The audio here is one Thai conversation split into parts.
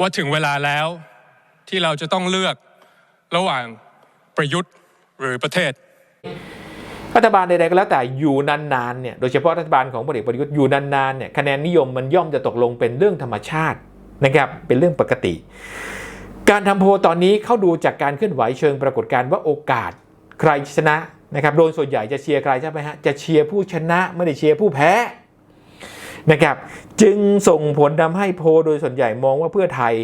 ว่าถึงเวลาแล้วที่เราจะต้องเลือกระหว่างประยุทธ์หรือประเทศ รัฐบาลใดๆก็แล้วแต่อยู่นานๆเนี่ยโดยเฉพาะรัฐบาลของพลเอกประยุทธ์อยู่นานๆเนี่ยคะแนนนิยมมันย่อมจะตกลงเป็นเรื่องธรรมชาตินะครับเป็นเรื่องปกติ การทำโพลตอนนี้เข้าดูจากการเคลื่อนไหวเชิงปรากฏการณ์ว่าโอกาสใครชนะนะครับโดยส่วนใหญ่จะเชียร์ใครใช่ไหมฮะจะเชียร์ผู้ชนะไม่ได้เชียร์ผู้แพ้ นะครับ จึงส่งผลทำให้โพโดยส่วนใหญ่มองว่าเพื่อไทย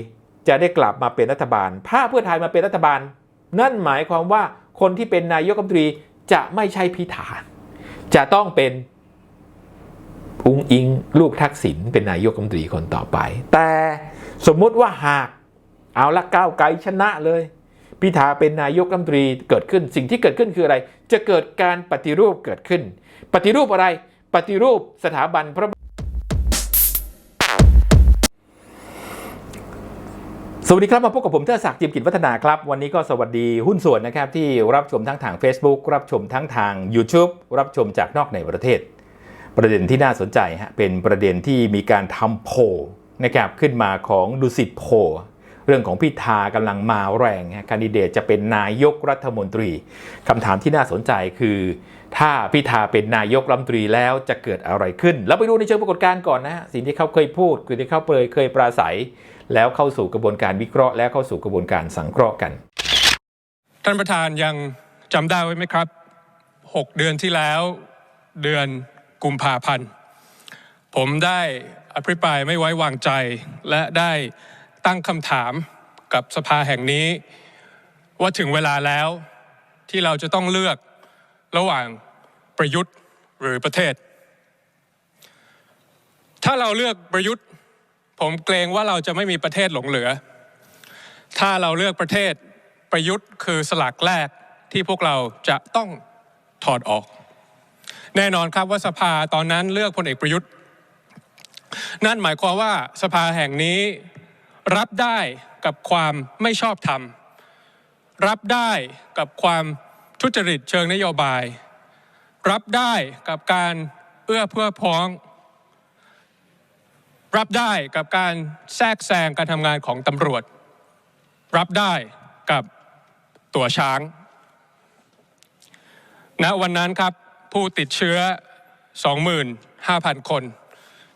จะได้กลับมาเป็นรัฐบาล ถ้าเพื่อไทยมาเป็นรัฐบาล นั่นหมายความว่าคนที่เป็นนายกรัฐมนตรีจะไม่ใช่พิธาจะต้องเป็นอุ้งอิง ลูกทักษิณเป็นนายกรัฐมนตรีคนต่อไป แต่สมมุติว่าหากเอาละก้าวไกลชนะเลย พิธาเป็นนายกรัฐมนตรีเกิดขึ้น สิ่งที่เกิดขึ้นคืออะไร จะเกิดการปฏิรูปเกิดขึ้น ปฏิรูปอะไร ปฏิรูปสถาบันพระ สวัสดีครับ มาพบกับผมเทอศักดิ์จิมกิจวัฒนาครับ วันนี้ก็สวัสดีหุ้นส่วนนะครับ ที่รับชมทั้งทาง Facebook รับชมทั้งทาง YouTube รับชมจากนอกในประเทศ ประเด็นที่น่าสนใจฮะเป็นประเด็นที่มีการทำโพลนะครับขึ้นมาของดุสิตโพลเรื่องของพิธากำลังมาแรงฮะคนดิเดตจะเป็นนายกรัฐมนตรีคำถามที่น่าสนใจคือ ถ้าพิธาเป็นนายกรัฐมนตรีแล้วจะเกิดอะไรขึ้น แล้วไปดูในเชิงปรากฏการณ์ก่อนนะฮะสิ่งที่เขาเคยพูดคือที่เขาเคยเคยปราศัย แล้วเข้าสู่กระบวนการวิเคราะห์ แล้วเข้าสู่กระบวนการสังเคราะห์กัน ท่านประธานยังจำได้ไว้ไหมครับ 6 เดือนที่แล้ว เดือนกุมภาพันธ์ผมได้อภิปรายไม่ไว้วางใจ และได้ตั้งคำถามกับสภาแห่งนี้ ว่าถึงเวลาแล้วที่เราจะต้องเลือก ระหว่างประยุทธ์หรือประเทศ ถ้าเราเลือกประยุทธ์ ผมเกรงว่าเราจะไม่มีประเทศหลงเหลือ ถ้าเราเลือกประเทศประยุทธ์คือสลักแรกที่พวกเราจะต้องถอดออก แน่นอนครับว่าสภาตอนนั้นเลือกพลเอกประยุทธ์ นั่นหมายความว่าสภาแห่งนี้รับได้กับความไม่ชอบธรรม รับได้กับความ ทุจริตเชิงนโยบาย รับได้กับการเอื้อเพื่อพ้อง รับได้กับการแทรกแซงการทำงานของตำรวจ รับได้กับตัวช้างณวันนั้นครับผู้ติดเชื้อ 25,000 คน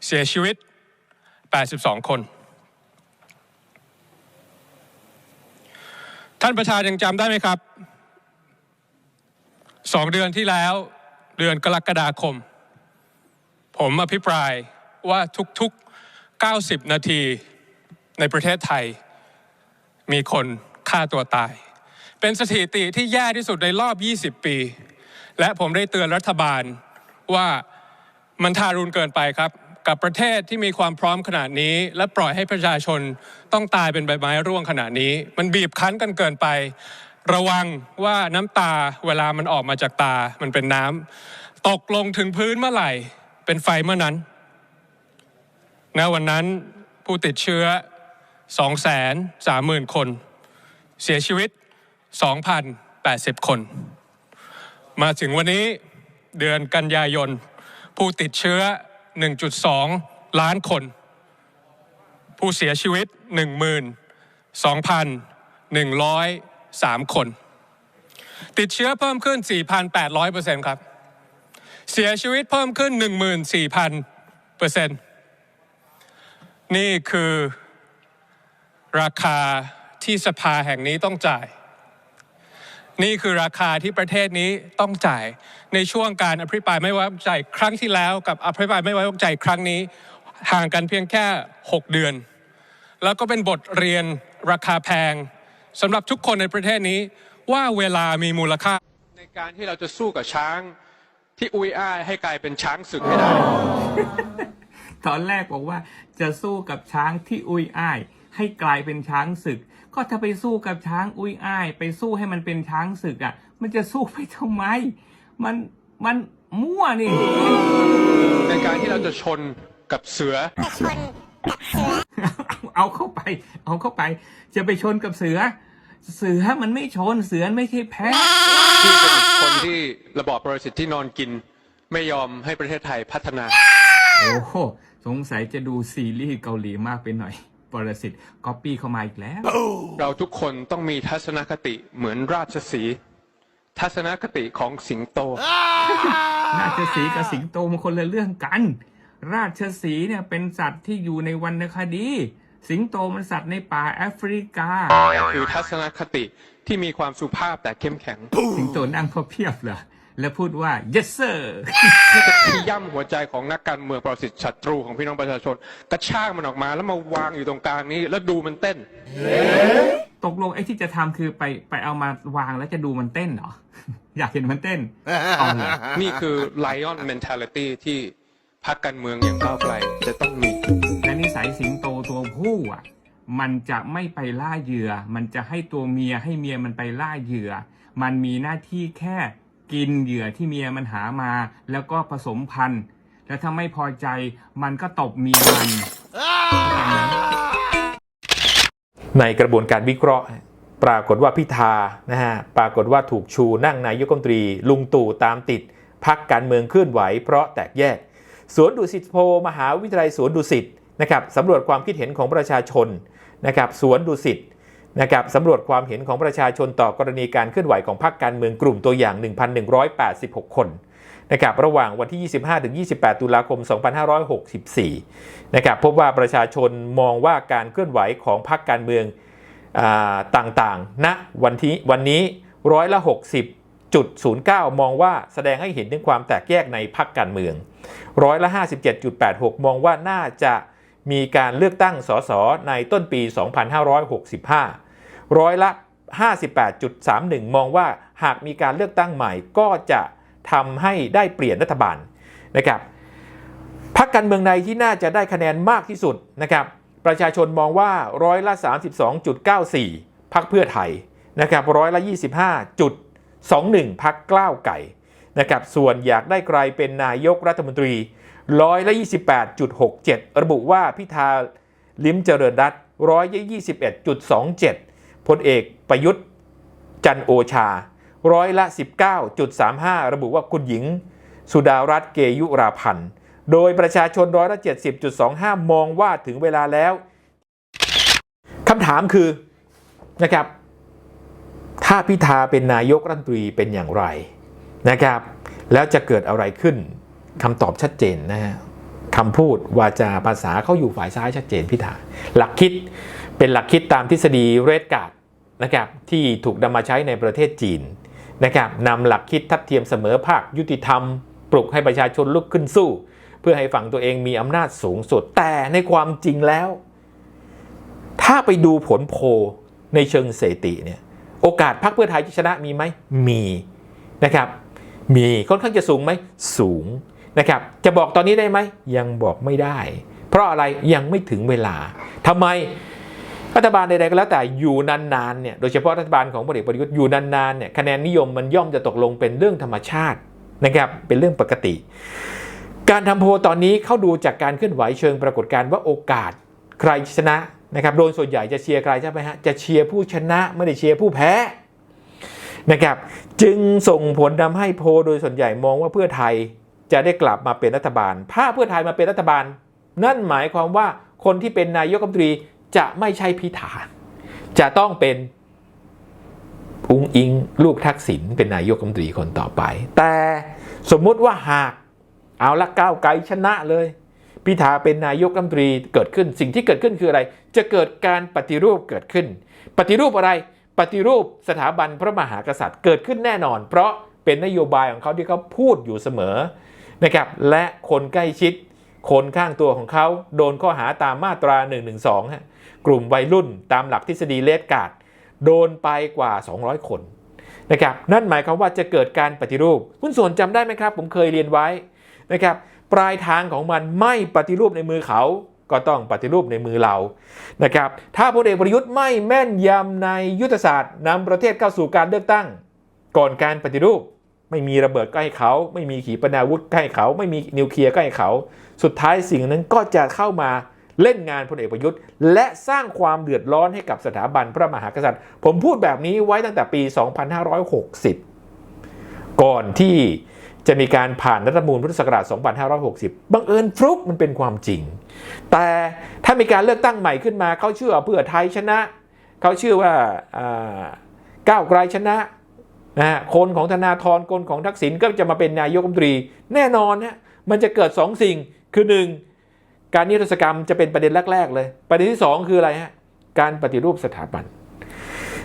เสียชีวิต 82 คน ท่านประธานยังจำได้ไหมครับ สองเดือนที่แล้วเดือนกรกฎาคม ผมอภิปรายว่าทุกๆ 90 นาทีในประเทศไทย มีคนฆ่าตัวตาย เป็นสถิติที่แย่ที่สุดในรอบ 20 ปี และผมได้เตือนรัฐบาลว่ามันทารุณเกินไปครับ กับประเทศที่มีความพร้อมขนาดนี้ และปล่อยให้ประชาชนต้องตายเป็นใบไม้ร่วงขนาดนี้ มันบีบคั้นกันเกินไป ระวังว่าน้ำตาเวลามันออกมาจากตามันเป็นน้ำตกลงถึงพื้นเมื่อไหร่ เป็นไฟเมื่อนั้นณวันนั้นผู้ติดเชื้อ 230,000 คน เสียชีวิต 2,080 คน มาถึงวันนี้เดือนกันยายน ผู้ติดเชื้อ 1.2 ล้านคน ผู้เสียชีวิต 3 คน ติดเชื้อเพิ่มขึ้น 4,800%ครับ เสียชีวิตเพิ่มขึ้น 14,000เปอร์เซ็นต์นี่คือราคาที่สภาแห่งนี้ต้องจ่าย นี่คือราคาที่ประเทศนี้ต้องจ่ายในช่วงการอภิปรายไม่ไว้วางใจครั้งที่แล้ว กับอภิปรายไม่ไว้วางใจครั้งนี้ห่างกันเพียงแค่ 6 เดือน แล้วก็เป็นบทเรียนราคาแพง สำหรับทุกคนในประเทศนี้ว่าเวลามีมูลค่า ในการที่เราจะสู้กับช้างที่อุยอ้ายให้กลายเป็นช้างศึกให้ได้ ตอนแรกบอกว่าจะสู้กับช้างที่อุยอ้าย ให้กลายเป็นช้างศึก ก็ถ้าไปสู้กับช้างอุยอ้าย ไปสู้ให้มันเป็นช้างศึกอะ มันจะสู้ไปทำไม มันมันมั่วนี่ ในการที่เราจะชนกับเสือ เอาเข้าไป เอาเข้าไป จะไปชนกับเสือ เสือมันไม่ชนเสือไม่ใช่แพ้ที่เป็นคนที่ระบอบประสิทธิ์ที่นอนกิน ไม่ยอมให้ประเทศไทยพัฒนา โอ้โหสงสัยจะดูซีรีส์เกาหลีมากไปหน่อย ปรสิตก๊อปปี้เข้ามาอีกแล้ว เราทุกคนต้องมีทัศนคติเหมือนราชสีห์ทัศนคติของสิงโตราชสีห์กับสิงโตมันคนละเรื่องกัน ราชสีห์เนี่ยเป็นสัตว์ที่อยู่ในวรรณคดี สิงโตมันสัตว์ในป่าแอฟริกา คือทัศนคติที่มีความสุภาพแต่เข้มแข็ง สิงโตนั่งพับเพียบเหรอแล้วพูดว่า yes sir ที่จะขย่ำหัวใจของนักการเมืองประสิทธิ์ศัตรูของพี่น้องประชาชน กระชากมันออกมาแล้วมาวางอยู่ตรงกลางนี้ แล้วดูมันเต้น ตกลงไอ้ที่จะทำคือไปไปเอามาวางแล้วจะดูมันเต้นเหรอ อยากเห็นมันเต้นเอาเหรอนี่คือ lion mentality ที่ พรรคการเมืองอย่างก้าวไกลจะต้องมี และนิสัยสิงโตตัวผู้อะ มันจะไม่ไปล่าเหยื่อ มันจะให้ตัวเมียให้เมียมันไปล่าเหยื่อ มันมีหน้าที่แค่กินเหยื่อที่เมียมันหามา แล้วก็ผสมพันธุ์ แล้วถ้าไม่พอใจมันก็ตบเมียมัน ในกระบวนการวิเคราะห์ ปรากฏว่าพิธานะฮะปรากฏว่าถูกชูนั่งนายกรัฐมนตรี ลุงตู่ตามติดพักการเมืองเคลื่อนไหวเพราะแตกแยก สวนดุสิตโพมหาวิทยาลัยสวนดุสิตนะครับสำรวจความคิดเห็นของประชาชนนะครับสวนดุสิตนะครับสำรวจความเห็นของประชาชนต่อกรณีการเคลื่อนไหวของพรรคการเมืองกลุ่มตัวอย่าง 1,186 คนนะครับระหว่างวันที่ 25-28 ตุลาคม 2564 นะครับพบว่าประชาชนมองว่าการเคลื่อนไหวของพรรคการเมืองอต่างๆณนะวันที่วันนี้ร้อยละ 60.09 มองว่าแสดงให้เห็นถึงความแตกแยกในพรรคการเมือง ร้อยละ 57.86 มองว่าน่าจะมีการเลือกตั้งสสในต้นปี 2565 ร้อยละ 58.31 มองว่าหากมีการเลือกตั้งใหม่ก็จะทำให้ได้เปลี่ยนรัฐบาลนะครับพักการเมืองใดที่น่าจะได้คะแนนมากที่สุดนะครับ ประชาชนมองว่าร้อยละ 32.94 พักเพื่อไทยนะครับร้อยละ 21พักกล้าวไก่นะครับส่วนอยากได้ใครเป็นนายกรัฐมนตรีร้อยละ28.67 ระบุว่าพิธาลิมเจริญรัตร้อยละ21.27พลเอกประยุทธ์จันโอชาร้อยละ 19.35 ระบุว่าคุณหญิง สุดารัตน์เกยุราพันธ์ โดยประชาชนร้อยละ 70.25 มองว่าถึงเวลาแล้ว คำถามคือนะครับ ถ้าพิธาเป็นนายกรัฐมนตรีเป็นอย่างไรนะครับ แล้วจะเกิดอะไรขึ้นคำตอบชัดเจนนะฮะคำพูดวาจาภาษาเขาอยู่ฝ่ายซ้ายชัดเจนพิธา หลักคิดเป็นหลักคิดตามทฤษฎีเรดการ์ดนะครับที่ถูกนำมาใช้ในประเทศจีนนะครับนำหลักคิดทัดเทียมเสมอภาคยุติธรรม ปลุกให้ประชาชนลุกขึ้นสู้ เพื่อให้ฝั่งตัวเองมีอำนาจสูงสุด แต่ในความจริงแล้ว ถ้าไปดูผลโพในเชิงเสติเนี่ย โอกาสพรรคเพื่อไทยจะชนะมีไหมมีนะครับ มีค่อนข้างจะสูงไหมสูงนะครับ จะบอกตอนนี้ได้ไหมยังบอกไม่ได้ เพราะอะไรยังไม่ถึงเวลาทำไมรัฐบาลใดๆก็แล้วแต่อยู่นานๆเนี่ยโดยเฉพาะรัฐบาลของพลเอกประยุทธ์อยู่นานๆเนี่ยคะแนนนิยมมันย่อมจะตกลงเป็นเรื่องธรรมชาตินะครับเป็นเรื่องปกติ การทำโพลตอนนี้เข้าดูจากการเคลื่อนไหวเชิงปรากฏการณ์ว่าโอกาส ใครชนะ นะครับโดยส่วนใหญ่จะเชียร์ใครใช่ไหมฮะจะเชียร์ผู้ชนะไม่ได้เชียร์ผู้แพ้นะครับจึงส่งผลทำให้โพโดยส่วนใหญ่มองว่าเพื่อไทยจะได้กลับมาเป็นรัฐบาล ถ้าเพื่อไทยมาเป็นรัฐบาล นั่นหมายความว่าคนที่เป็นนายกรัฐมนตรีจะไม่ใช่พิธาจะต้องเป็นอุ้งอิง ลูกทักษิณเป็นนายกรัฐมนตรีคนต่อไป แต่สมมุติว่าหากเอาละก้าวไกลชนะเลย พิธาเป็นนายกรัฐมนตรีเกิดขึ้น สิ่งที่เกิดขึ้นคืออะไร จะเกิดการปฏิรูปเกิดขึ้น ปฏิรูปอะไรปฏิรูปสถาบันพระมหากษัตริย์เกิดขึ้นแน่นอน เพราะเป็นนโยบายของเขาที่เขาพูดอยู่เสมอนะครับและคนใกล้ชิด คนข้างตัวของเขาโดนข้อหาตามมาตรา 112ฮะกลุ่มวัยรุ่นตามหลักทฤษฎีเลดการ์ดโดนไปกว่า 200 คนนะครับนั่นหมายความว่าจะเกิดการปฏิรูปคุณส่วนจำได้ไหมครับ ผมเคยเรียนไว้นะครับ ปลายทางของมันไม่ปฏิรูปในมือเขาก็ต้องปฏิรูปในมือเรา นะครับ ถ้าพลเอกประยุทธ์ไม่แม่นยำในยุทธศาสตร์นำประเทศเข้าสู่การเลือกตั้ง ก่อนการปฏิรูป ไม่มีระเบิดใกล้เขา ไม่มีขีปนาวุธใกล้เขา ไม่มีนิวเคลียร์ใกล้เขา สุดท้ายสิ่งนั้นก็จะเข้ามาเล่นงานพลเอกประยุทธ์ และสร้างความเดือดร้อนให้กับสถาบันพระมหากษัตริย์ ผมพูดแบบนี้ไว้ตั้งแต่ปี 2560 ก่อนที่ จะมีการผ่านรัฐธรรมนูญพุทธศักราช 2560 บังเอิญฟลุกมันเป็นความจริง แต่ถ้ามีการเลือกตั้งใหม่ขึ้นมา เขาเชื่อว่าเพื่อไทยชนะ เขาเชื่อว่าก้าวไกลชนะนะคนของธนาธรคนของทักษิณก็จะมาเป็นนายกรัฐมนตรี แน่นอนนะมันจะเกิด 2 สิ่งคือ 1 การนิรโทษกรรมจะเป็นประเด็นแรก ๆ เลย ประเด็นที่ 2 คืออะไรฮะการปฏิรูปสถาบัน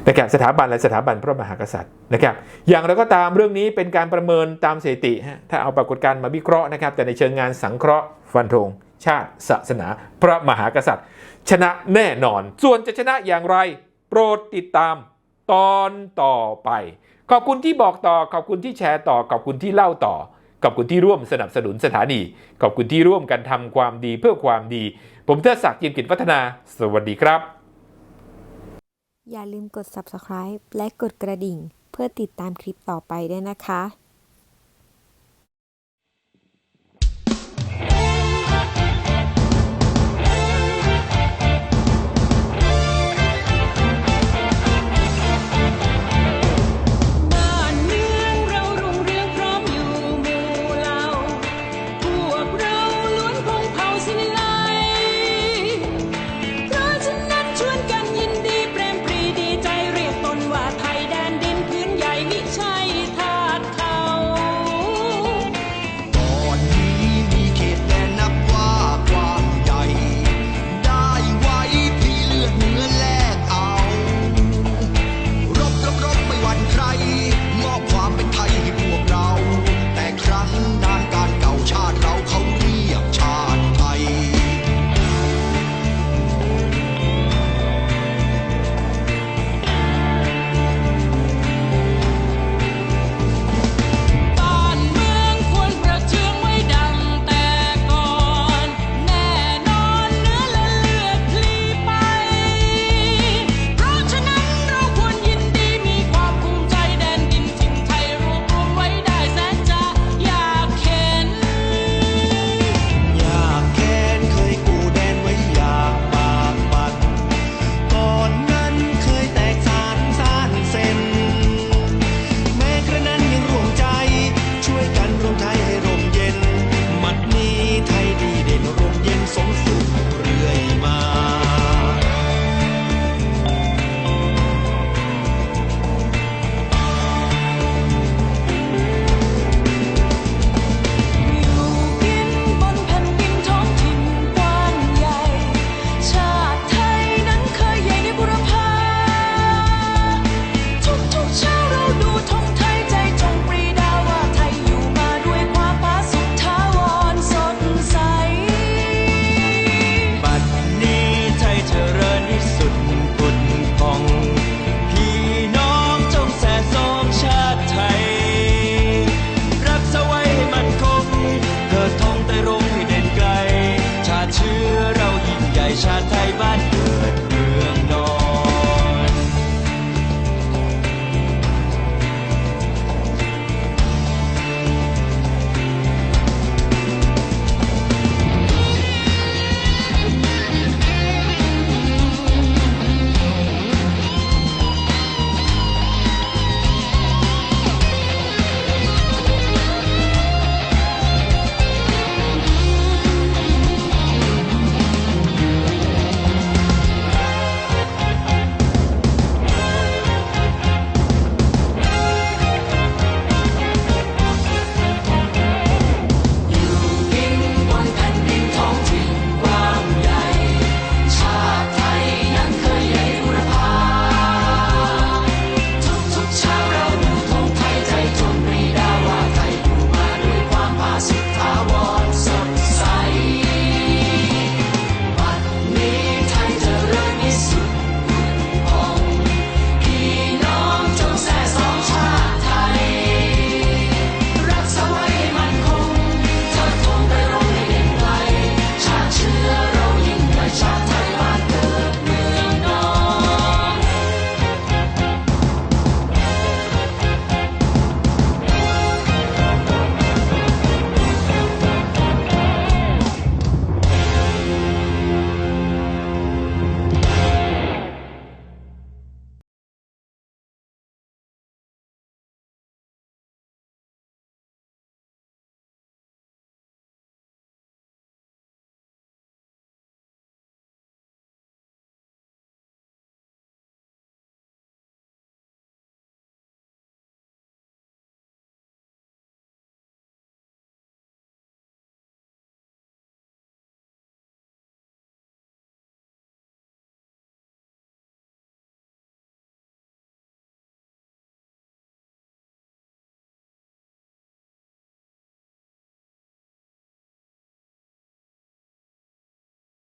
นะครับสถาบันและสถาบันพระมหากษัตริย์นะครับ อย่างไรก็ตามเรื่องนี้เป็นการประเมินตามสถิติฮะถ้าเอาปรากฏการณ์มาวิเคราะห์นะครับ แต่ในเชิงงานสังเคราะห์ฟันธงชาติศาสนา พระมหากษัตริย์ ชนะแน่นอน ส่วนจะชนะอย่างไร โปรดติดตามตอนต่อไป ขอบคุณที่บอกต่อ ขอบคุณที่แชร์ต่อ ขอบคุณที่เล่าต่อ ขอบคุณที่ร่วมสนับสนุนสถานี ขอบคุณที่ร่วมกันทำความดีเพื่อความดี ผมเทดศักดิ์ยิมกิจพัฒนา สวัสดีครับ อย่าลืมกด subscribe และกดกระดิ่ง เพื่อติดตามคลิปต่อไปด้วยนะคะ